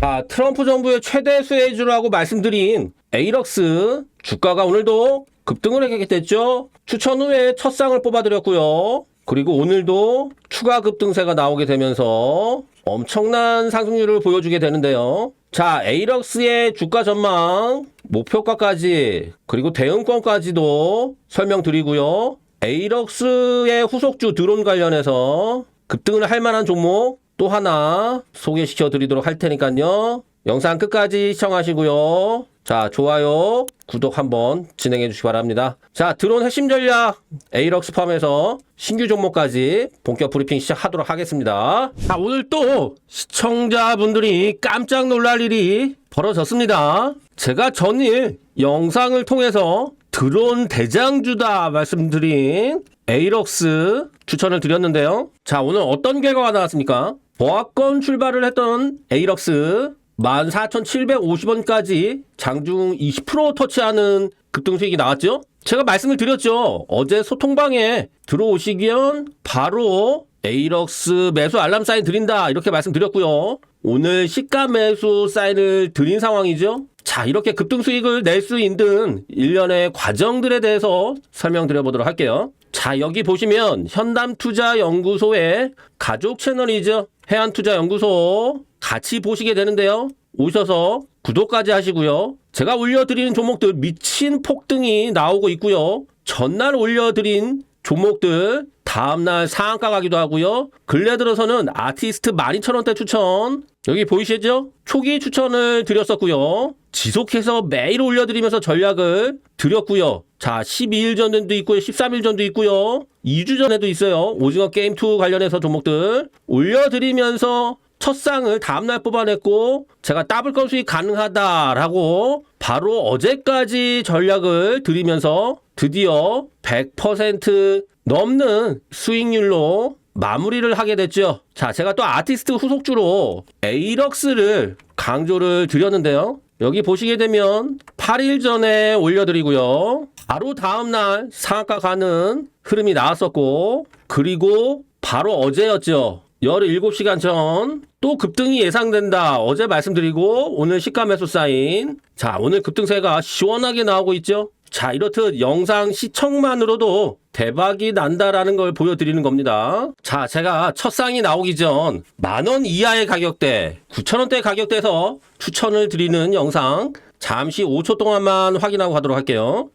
자, 트럼프 정부의 최대 수혜주라고 말씀드린 에이럭스 주가가 오늘도 급등을 하게 됐죠. 추천 후에 첫 상을 뽑아드렸고요. 그리고 오늘도 추가 급등세가 나오게 되면서 엄청난 상승률을 보여주게 되는데요. 자, 에이럭스의 주가 전망, 목표가까지, 그리고 대응권까지도 설명드리고요. 에이럭스의 후속주 드론 관련해서 급등을 할 만한 종목 또 하나 소개시켜 드리도록 할 테니까요. 영상 끝까지 시청하시고요. 자, 좋아요, 구독 한번 진행해 주시기 바랍니다. 자, 드론 핵심 전략 에이럭스 팜에서 신규 종목까지 본격 브리핑 시작하도록 하겠습니다. 자, 오늘 또 시청자분들이 깜짝 놀랄 일이 벌어졌습니다. 제가 전일 영상을 통해서 드론 대장주다 말씀드린 에이럭스 추천을 드렸는데요. 자, 오늘 어떤 결과가 나왔습니까? 보합권 출발을 했던 에이럭스 14,750원까지 장중 20% 터치하는 급등 수익이 나왔죠? 제가 말씀을 드렸죠. 어제 소통방에 들어오시면 바로 에이럭스 매수 알람 사인 드린다. 이렇게 말씀드렸고요. 오늘 시가 매수 사인을 드린 상황이죠. 자, 이렇게 급등 수익을 낼 수 있는 일련의 과정들에 대해서 설명드려 보도록 할게요. 자, 여기 보시면 현담투자연구소의 가족 채널이죠. 해안투자연구소 같이 보시게 되는데요. 오셔서 구독까지 하시고요. 제가 올려드리는 종목들 미친 폭등이 나오고 있고요. 전날 올려드린 종목들 다음날 상한가 가기도 하고요. 근래 들어서는 아티스트 12,000원대 추천 여기 보이시죠? 초기 추천을 드렸었고요. 지속해서 매일 올려드리면서 전략을 드렸고요. 자, 12일 전에도 있고요. 13일 전도 있고요. 2주 전에도 있어요. 오징어 게임 2 관련해서 종목들 올려드리면서 첫 상을 다음날 뽑아냈고 제가 더블 건 수익 가능하다라고 바로 어제까지 전략을 드리면서 드디어 100% 넘는 수익률로 마무리를 하게 됐죠. 자, 제가 또 아티스트 후속주로 에이럭스를 강조를 드렸는데요. 여기 보시게 되면 8일 전에 올려드리고요. 바로 다음날 상한가 가는 흐름이 나왔었고, 그리고 바로 어제였죠. 17시간 전 또 급등이 예상된다. 어제 말씀드리고 오늘 시가 매수 사인. 자, 오늘 급등세가 시원하게 나오고 있죠. 자, 이렇듯 영상 시청만으로도 대박이 난다라는 걸 보여드리는 겁니다. 자, 제가 첫 상이 나오기 전 만 원 이하의 가격대, 9천원대 가격대에서 추천을 드리는 영상 잠시 5초 동안만 확인하고 가도록 할게요.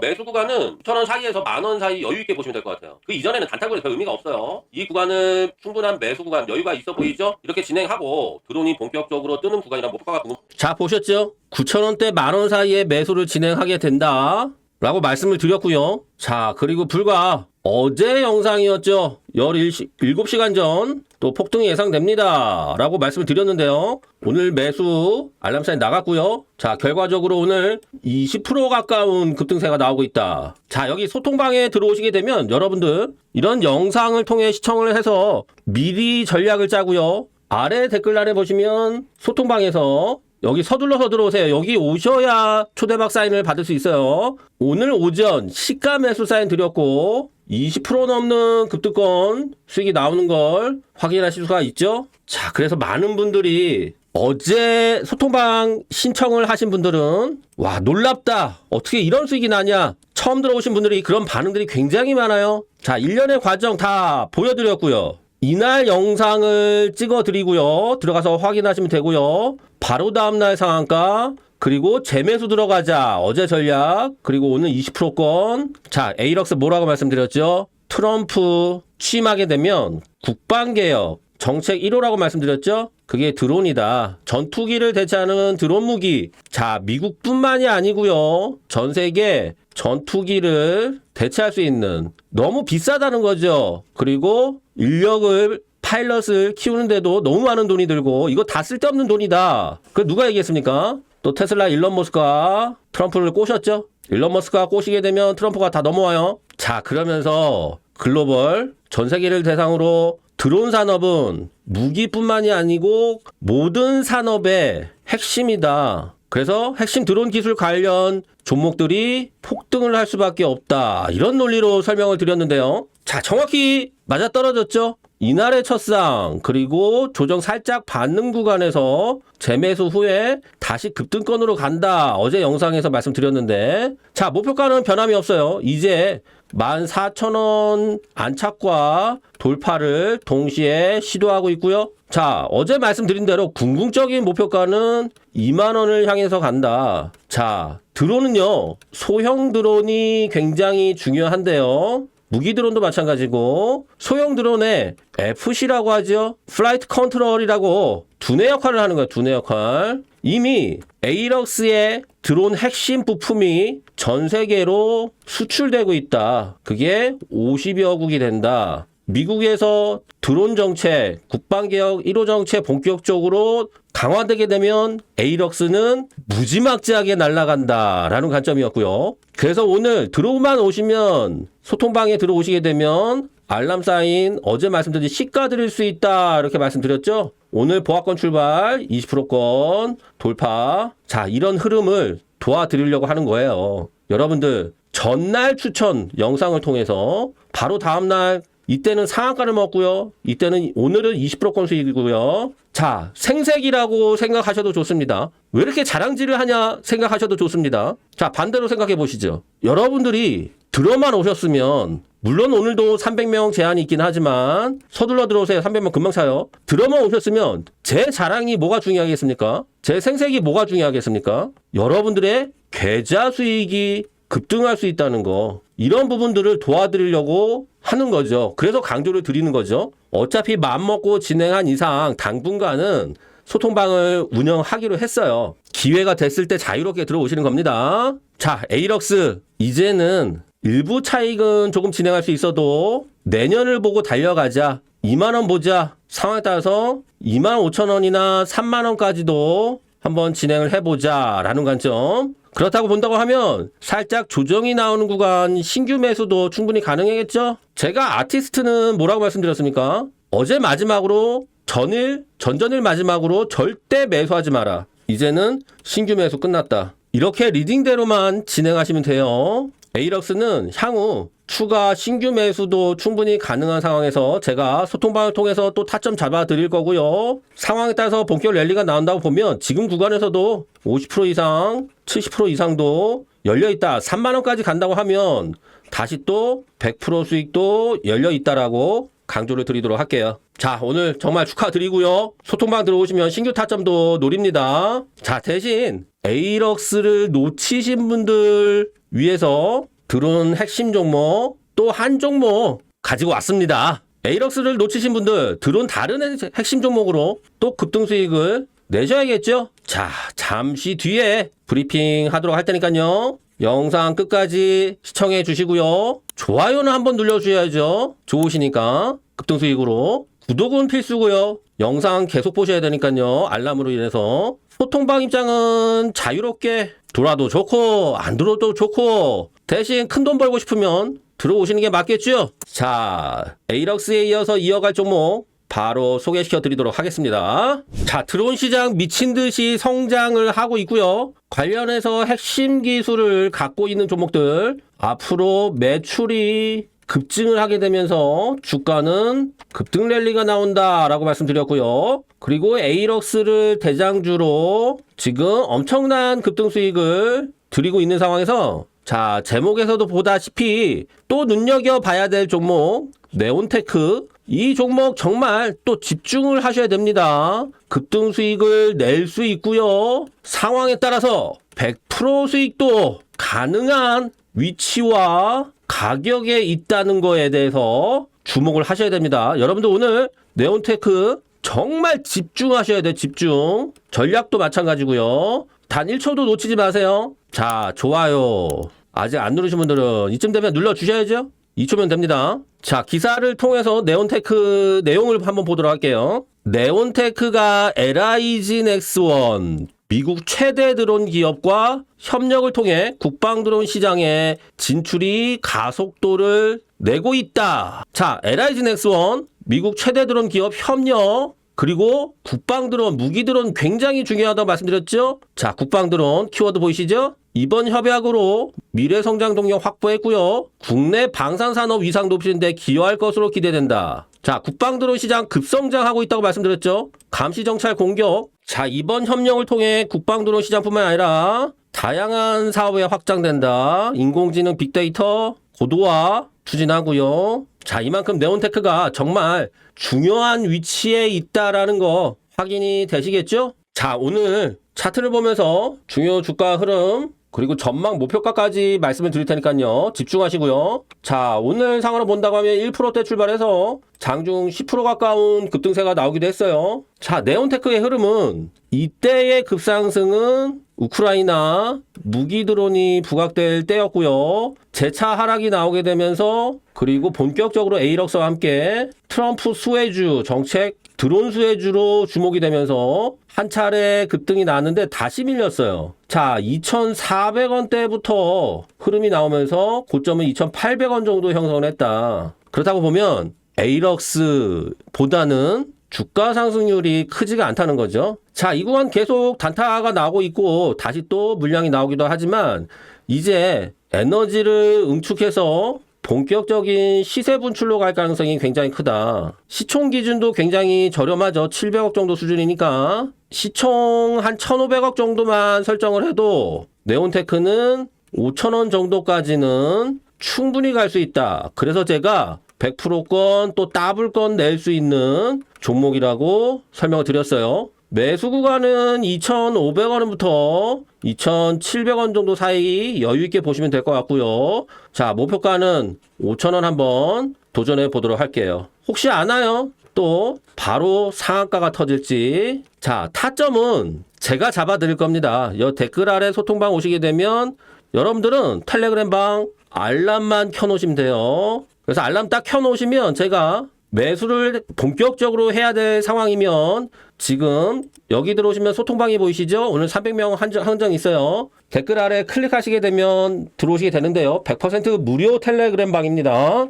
매수 구간은 9천원 사이에서 만 원 사이 여유 있게 보시면 될 것 같아요. 그 이전에는 단타구는 별 의미가 없어요. 이 구간은 충분한 매수 구간 여유가 있어 보이죠? 이렇게 진행하고 드론이 본격적으로 뜨는 구간이나 목표가 부분. 자 보셨죠? 9천원대 만 원 사이에 매수를 진행하게 된다. 라고 말씀을 드렸고요. 자, 그리고 불과 어제 영상이었죠. 17시간 전 또 폭등이 예상됩니다. 라고 말씀을 드렸는데요. 오늘 매수 알람 사인 나갔고요. 자, 결과적으로 오늘 20% 가까운 급등세가 나오고 있다. 자, 여기 소통방에 들어오시게 되면 여러분들 이런 영상을 통해 시청을 해서 미리 전략을 짜고요. 아래 댓글란에 보시면 소통방에서 여기 서둘러서 들어오세요. 여기 오셔야 초대박 사인을 받을 수 있어요. 오늘 오전 시가 매수 사인 드렸고 20% 넘는 급등권 수익이 나오는 걸 확인하실 수가 있죠. 자, 그래서 많은 분들이 어제 소통방 신청을 하신 분들은 와 놀랍다. 어떻게 이런 수익이 나냐? 처음 들어오신 분들이 그런 반응들이 굉장히 많아요. 자, 일련의 과정 다 보여드렸고요. 이날 영상을 찍어 드리고요. 들어가서 확인하시면 되고요. 바로 다음날 상한가 그리고 재매수 들어가자 어제 전략 그리고 오늘 20%권 자 에이럭스 뭐라고 말씀드렸죠? 트럼프 취임하게 되면 국방개혁 정책 1호라고 말씀드렸죠? 그게 드론이다. 전투기를 대체하는 드론 무기. 자, 미국뿐만이 아니고요. 전 세계 전투기를 대체할 수 있는 너무 비싸다는 거죠. 그리고 인력을 파일럿을 키우는데도 너무 많은 돈이 들고 이거 다 쓸데없는 돈이다. 그 누가 얘기했습니까? 또 테슬라 일론 머스크가 트럼프를 꼬셨죠? 일론 머스크가 꼬시게 되면 트럼프가 다 넘어와요. 자, 그러면서 글로벌 전 세계를 대상으로 드론 산업은 무기뿐만이 아니고 모든 산업의 핵심이다. 그래서 핵심 드론 기술 관련 종목들이 폭등을 할 수밖에 없다. 이런 논리로 설명을 드렸는데요. 자, 정확히 맞아떨어졌죠? 이날의 첫상 그리고 조정 살짝 받는 구간에서 재매수 후에 다시 급등권으로 간다. 어제 영상에서 말씀드렸는데 자 목표가는 변함이 없어요. 이제 14,000원 안착과 돌파를 동시에 시도하고 있고요. 자, 어제 말씀드린 대로 궁극적인 목표가는 2만 원을 향해서 간다. 자, 드론은요. 소형 드론이 굉장히 중요한데요. 무기 드론도 마찬가지고 소형 드론의 FC라고 하죠. 플라이트 컨트롤이라고 두뇌 역할을 하는 거예요. 두뇌 역할. 이미 에이럭스의 드론 핵심 부품이 전 세계로 수출되고 있다. 그게 50여 국이 된다. 미국에서 드론 정책, 국방개혁 1호 정책 본격적으로 강화되게 되면 에이럭스는 무지막지하게 날아간다라는 관점이었고요. 그래서 오늘 들어오만 오시면 소통방에 들어오시게 되면 알람 사인 어제 말씀드린 시가 드릴 수 있다 이렇게 말씀드렸죠. 오늘 보합권 출발 20%권 돌파 자 이런 흐름을 도와드리려고 하는 거예요. 여러분들 전날 추천 영상을 통해서 바로 다음날 이때는 상한가를 먹고요. 이때는 오늘은 20%권 수익이고요. 자, 생색이라고 생각하셔도 좋습니다. 왜 이렇게 자랑질을 하냐 생각하셔도 좋습니다. 자, 반대로 생각해 보시죠. 여러분들이 들어만 오셨으면 물론 오늘도 300명 제한이 있긴 하지만 서둘러 들어오세요. 300명 금방 차요. 들어만 오셨으면 제 자랑이 뭐가 중요하겠습니까? 제 생색이 뭐가 중요하겠습니까? 여러분들의 계좌 수익이 급등할 수 있다는 거. 이런 부분들을 도와드리려고 하는 거죠. 그래서 강조를 드리는 거죠. 어차피 마음 먹고 진행한 이상 당분간은 소통방을 운영하기로 했어요. 기회가 됐을 때 자유롭게 들어오시는 겁니다. 자, 에이럭스. 이제는 일부 차익은 조금 진행할 수 있어도 내년을 보고 달려가자. 2만 원 보자. 상황에 따라서 2만 5천 원이나 3만 원까지도 한번 진행을 해보자. 라는 관점. 그렇다고 본다고 하면 살짝 조정이 나오는 구간 신규 매수도 충분히 가능하겠죠? 제가 아티스트는 뭐라고 말씀드렸습니까? 어제 마지막으로 전일, 전전일 마지막으로 절대 매수하지 마라. 이제는 신규 매수 끝났다. 이렇게 리딩대로만 진행하시면 돼요. 에이럭스는 향후 추가 신규 매수도 충분히 가능한 상황에서 제가 소통방을 통해서 또 타점 잡아 드릴 거고요. 상황에 따라서 본격 랠리가 나온다고 보면 지금 구간에서도 50% 이상, 70% 이상도 열려 있다. 3만 원까지 간다고 하면 다시 또 100% 수익도 열려 있다라고 강조를 드리도록 할게요. 자, 오늘 정말 축하드리고요. 소통방 들어오시면 신규 타점도 노립니다. 자, 대신 에이럭스를 놓치신 분들 위해서 드론 핵심 종목 또 한 종목 가지고 왔습니다. 에이럭스를 놓치신 분들 드론 다른 핵심 종목으로 또 급등 수익을 내셔야겠죠? 자, 잠시 뒤에 브리핑 하도록 할 테니까요. 영상 끝까지 시청해 주시고요. 좋아요는 한번 눌러주셔야죠. 좋으시니까 급등 수익으로. 구독은 필수고요. 영상 계속 보셔야 되니까요. 알람으로 인해서. 소통방 입장은 자유롭게 돌아도 좋고 안 들어도 좋고 대신 큰 돈 벌고 싶으면 들어오시는 게 맞겠죠? 자, 에이럭스에 이어서 이어갈 종목 바로 소개시켜 드리도록 하겠습니다. 자, 드론 시장 미친 듯이 성장을 하고 있고요. 관련해서 핵심 기술을 갖고 있는 종목들 앞으로 매출이 급증을 하게 되면서 주가는 급등 랠리가 나온다라고 말씀드렸고요. 그리고 에이럭스를 대장주로 지금 엄청난 급등 수익을 드리고 있는 상황에서 자, 제목에서도 보다시피 또 눈여겨봐야 될 종목 네온테크 이 종목 정말 또 집중을 하셔야 됩니다. 급등 수익을 낼 수 있고요. 상황에 따라서 100% 수익도 가능한 위치와 가격에 있다는 거에 대해서 주목을 하셔야 됩니다. 여러분들 오늘 네온테크 정말 집중하셔야 돼요. 집중. 전략도 마찬가지고요. 단 1초도 놓치지 마세요. 자, 좋아요. 아직 안 누르신 분들은 이쯤 되면 눌러 주셔야죠. 2초면 됩니다. 자, 기사를 통해서 네온테크 내용을 한번 보도록 할게요. 네온테크가 LIG 넥스원 미국 최대 드론 기업과 협력을 통해 국방 드론 시장에 진출이 가속도를 내고 있다. 자, LIG 넥스원 미국 최대 드론 기업 협력 그리고 국방 드론, 무기 드론 굉장히 중요하다고 말씀드렸죠? 자, 국방 드론 키워드 보이시죠? 이번 협약으로 미래 성장 동력 확보했고요. 국내 방산 산업 위상 높이는 데 기여할 것으로 기대된다. 자, 국방 드론 시장 급성장하고 있다고 말씀드렸죠. 감시 정찰 공격. 자, 이번 협력을 통해 국방 드론 시장뿐만 아니라 다양한 사업에 확장된다. 인공지능 빅데이터 고도화 추진하고요. 자, 이만큼 네온테크가 정말 중요한 위치에 있다라는 거 확인이 되시겠죠? 자, 오늘 차트를 보면서 중요 주가 흐름 그리고 전망 목표가까지 말씀을 드릴 테니까요. 집중하시고요. 자, 오늘 상황으로 본다고 하면 1%대 출발해서 장중 10% 가까운 급등세가 나오기도 했어요. 자, 네온테크의 흐름은 이때의 급상승은 우크라이나 무기 드론이 부각될 때였고요. 재차 하락이 나오게 되면서 그리고 본격적으로 에이럭스와 함께 트럼프 수혜주 정책 드론 수혜주로 주목이 되면서 한 차례 급등이 나왔는데 다시 밀렸어요. 자, 2,400원대부터 흐름이 나오면서 고점은 2,800원 정도 형성을 했다. 그렇다고 보면 에이럭스보다는 주가 상승률이 크지가 않다는 거죠. 자, 이 구간 계속 단타가 나오고 있고 다시 또 물량이 나오기도 하지만 이제 에너지를 응축해서 본격적인 시세 분출로 갈 가능성이 굉장히 크다. 시총 기준도 굉장히 저렴하죠. 700억 정도 수준이니까 시총 한 1,500억 정도만 설정을 해도 네온테크는 5,000원 정도까지는 충분히 갈 수 있다. 그래서 제가 100%건 또 더블건 낼 수 있는 종목이라고 설명을 드렸어요. 매수 구간은 2,500원부터 2,700원 정도 사이 여유 있게 보시면 될 것 같고요. 자, 목표가는 5,000원 한번 도전해 보도록 할게요. 혹시 아나요? 또 바로 상한가가 터질지. 자, 타점은 제가 잡아 드릴 겁니다. 여 댓글 아래 소통방 오시게 되면 여러분들은 텔레그램 방 알람만 켜 놓으시면 돼요. 그래서 알람 딱 켜 놓으시면 제가 매수를 본격적으로 해야 될 상황이면 지금 여기 들어오시면 소통방이 보이시죠? 오늘 300명 한정, 한정 있어요. 댓글 아래 클릭하시게 되면 들어오시게 되는데요. 100% 무료 텔레그램 방입니다.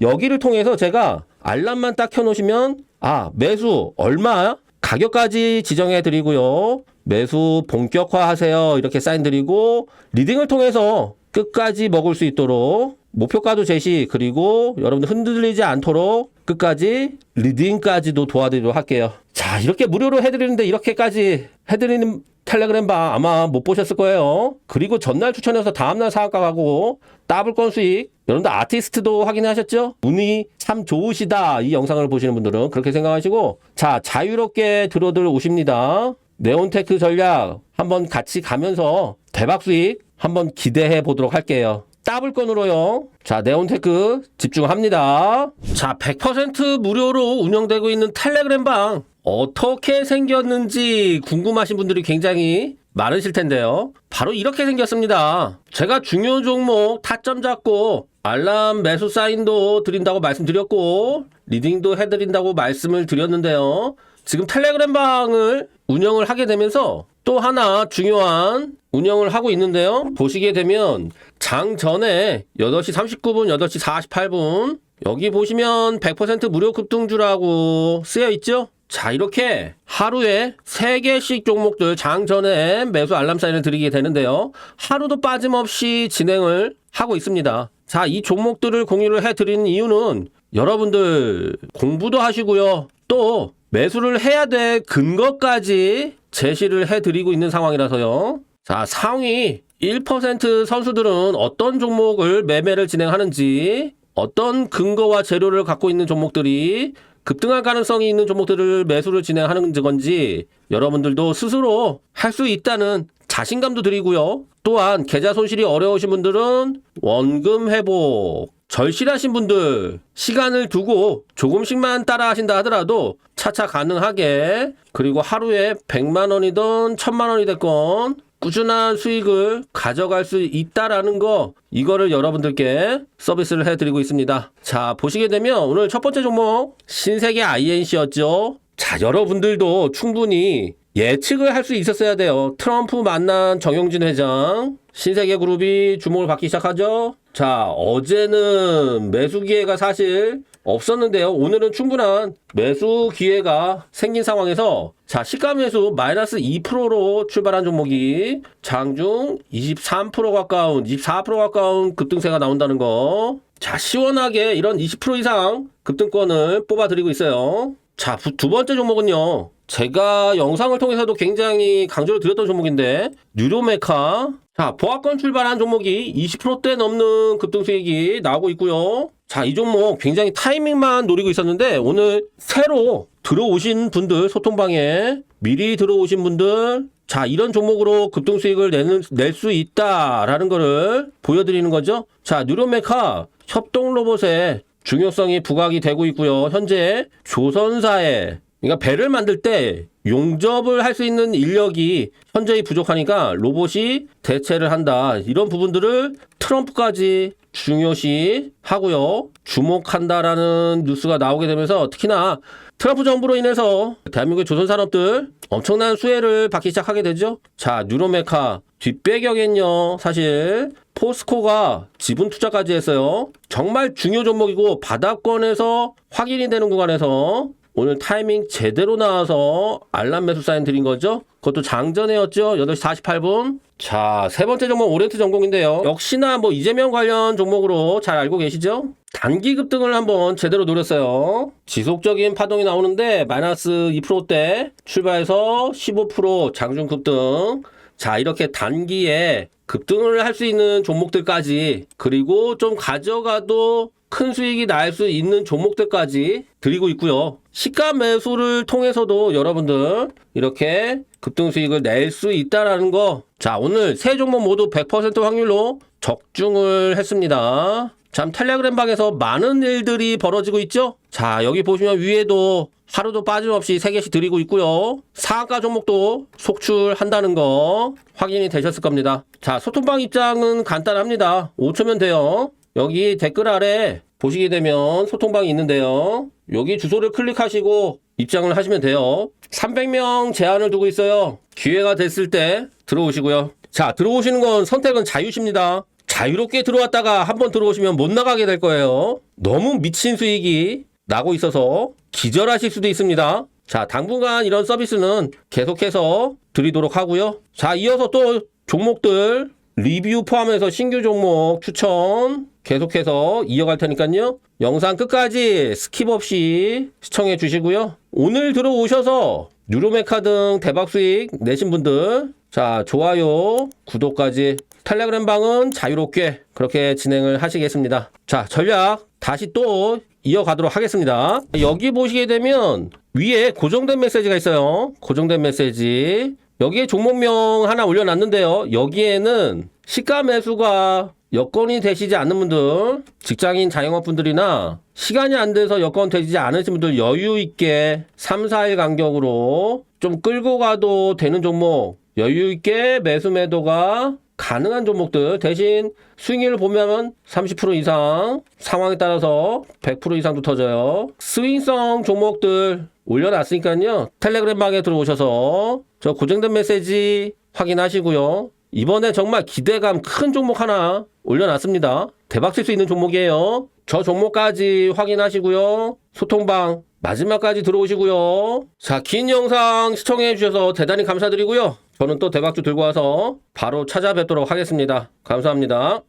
여기를 통해서 제가 알람만 딱 켜놓으시면 아 매수 얼마 가격까지 지정해 드리고요. 매수 본격화하세요. 이렇게 사인 드리고 리딩을 통해서 끝까지 먹을 수 있도록 목표가도 제시 그리고 여러분들 흔들리지 않도록 끝까지 리딩까지도 도와드리도록 할게요. 자 이렇게 무료로 해드리는데 이렇게까지 해드리는 텔레그램 방 아마 못 보셨을 거예요. 그리고 전날 추천해서 다음날 상한가 가고 더블건 수익 여러분들 아티스트도 확인하셨죠? 운이 참 좋으시다 이 영상을 보시는 분들은 그렇게 생각하시고 자 자유롭게 들어들 오십니다. 네온테크 전략 한번 같이 가면서 대박 수익 한번 기대해 보도록 할게요. 더블건으로요. 자, 네온테크 집중합니다. 자, 100% 무료로 운영되고 있는 텔레그램 방 어떻게 생겼는지 궁금하신 분들이 굉장히 많으실 텐데요. 바로 이렇게 생겼습니다. 제가 중요 종목 타점 잡고 알람 매수 사인도 드린다고 말씀드렸고 리딩도 해드린다고 말씀을 드렸는데요. 지금 텔레그램 방을 운영을 하게 되면서 또 하나 중요한 운영을 하고 있는데요. 보시게 되면 장 전에 8시 39분, 8시 48분 여기 보시면 100% 무료 급등주라고 쓰여 있죠? 자, 이렇게 하루에 3개씩 종목들 장 전에 매수 알람 사인을 드리게 되는데요. 하루도 빠짐없이 진행을 하고 있습니다. 자, 이 종목들을 공유를 해 드리는 이유는 여러분들 공부도 하시고요. 또 매수를 해야 될 근거까지 제시를 해 드리고 있는 상황이라서요. 자, 상위 1% 선수들은 어떤 종목을 매매를 진행하는지, 어떤 근거와 재료를 갖고 있는 종목들이 급등할 가능성이 있는 종목들을 매수를 진행하는 건지 여러분들도 스스로 할 수 있다는 자신감도 드리고요. 또한 계좌 손실이 어려우신 분들은 원금 회복, 절실하신 분들 시간을 두고 조금씩만 따라 하신다 하더라도 차차 가능하게 그리고 하루에 100만 원이든 1000만 원이 됐건 꾸준한 수익을 가져갈 수 있다라는 거 이거를 여러분들께 서비스를 해드리고 있습니다. 자 보시게 되면 오늘 첫 번째 종목 신세계 INC였죠. 자 여러분들도 충분히 예측을 할 수 있었어야 돼요. 트럼프 만난 정용진 회장 신세계 그룹이 주목을 받기 시작하죠. 자 어제는 매수 기회가 사실 없었는데요. 오늘은 충분한 매수 기회가 생긴 상황에서 자 시가 매수 마이너스 2%로 출발한 종목이 장중 23% 가까운 24% 가까운 급등세가 나온다는 거. 자 시원하게 이런 20% 이상 급등권을 뽑아드리고 있어요. 자 두 번째 종목은요. 제가 영상을 통해서도 굉장히 강조를 드렸던 종목인데 뉴로메카 자 보합권 출발한 종목이 20%대 넘는 급등 수익이 나오고 있고요. 자 이 종목 굉장히 타이밍만 노리고 있었는데 오늘 새로 들어오신 분들 소통방에 미리 들어오신 분들 자 이런 종목으로 급등 수익을 낼 수 있다라는 거를 보여드리는 거죠. 자 뉴로메카 협동 로봇의 중요성이 부각이 되고 있고요. 현재 조선사에 그러니까 배를 만들 때 용접을 할 수 있는 인력이 현저히 부족하니까 로봇이 대체를 한다. 이런 부분들을 트럼프까지 중요시 하고요. 주목한다라는 뉴스가 나오게 되면서 특히나 트럼프 정부로 인해서 대한민국의 조선 산업들 엄청난 수혜를 받기 시작하게 되죠. 자, 뉴로메카 뒷배경엔요. 사실 포스코가 지분 투자까지 했어요. 정말 중요 종목이고 바닥권에서 확인이 되는 구간에서 오늘 타이밍 제대로 나와서 알람 매수 사인 드린 거죠. 그것도 장전이었죠. 8시 48분. 자, 세 번째 종목 오렌트 전공인데요. 역시나 뭐 이재명 관련 종목으로 잘 알고 계시죠? 단기 급등을 한번 제대로 노렸어요. 지속적인 파동이 나오는데 마이너스 2%대 출발해서 15% 장중 급등. 자, 이렇게 단기에 급등을 할 수 있는 종목들까지 그리고 좀 가져가도 큰 수익이 날 수 있는 종목들까지 드리고 있고요. 시가 매수를 통해서도 여러분들 이렇게 급등 수익을 낼 수 있다라는 거. 자, 오늘 세 종목 모두 100% 확률로 적중을 했습니다. 참 텔레그램 방에서 많은 일들이 벌어지고 있죠? 자, 여기 보시면 위에도 하루도 빠짐없이 3개씩 드리고 있고요. 상한가 종목도 속출한다는 거 확인이 되셨을 겁니다. 자, 소통방 입장은 간단합니다. 5초면 돼요. 여기 댓글 아래 보시게 되면 소통방이 있는데요. 여기 주소를 클릭하시고 입장을 하시면 돼요. 300명 제한을 두고 있어요. 기회가 됐을 때 들어오시고요. 자, 들어오시는 건 선택은 자유십니다. 자유롭게 들어왔다가 한번 들어오시면 못 나가게 될 거예요. 너무 미친 수익이 나고 있어서 기절하실 수도 있습니다. 자, 당분간 이런 서비스는 계속해서 드리도록 하고요. 자, 이어서 또 종목들 리뷰 포함해서 신규 종목 추천 계속해서 이어갈 테니까요. 영상 끝까지 스킵 없이 시청해 주시고요. 오늘 들어오셔서 뉴로메카 등 대박 수익 내신 분들 자, 좋아요, 구독까지 텔레그램 방은 자유롭게 그렇게 진행을 하시겠습니다. 자, 전략 다시 또 이어가도록 하겠습니다. 여기 보시게 되면 위에 고정된 메시지가 있어요. 고정된 메시지. 여기에 종목명 하나 올려놨는데요. 여기에는 시가 매수가 여건이 되시지 않는 분들, 직장인 자영업 분들이나 시간이 안 돼서 여건 되지 않으신 분들 여유 있게 3, 4일 간격으로 좀 끌고 가도 되는 종목, 여유 있게 매수 매도가 가능한 종목들 대신 스윙을 보면 30% 이상 상황에 따라서 100% 이상도 터져요. 스윙성 종목들 올려놨으니까요. 텔레그램 방에 들어오셔서 저 고정된 메시지 확인하시고요. 이번에 정말 기대감 큰 종목 하나 올려놨습니다. 대박 칠 수 있는 종목이에요. 저 종목까지 확인하시고요. 소통방 마지막까지 들어오시고요. 자, 긴 영상 시청해 주셔서 대단히 감사드리고요. 저는 또 대박주 들고 와서 바로 찾아뵙도록 하겠습니다. 감사합니다.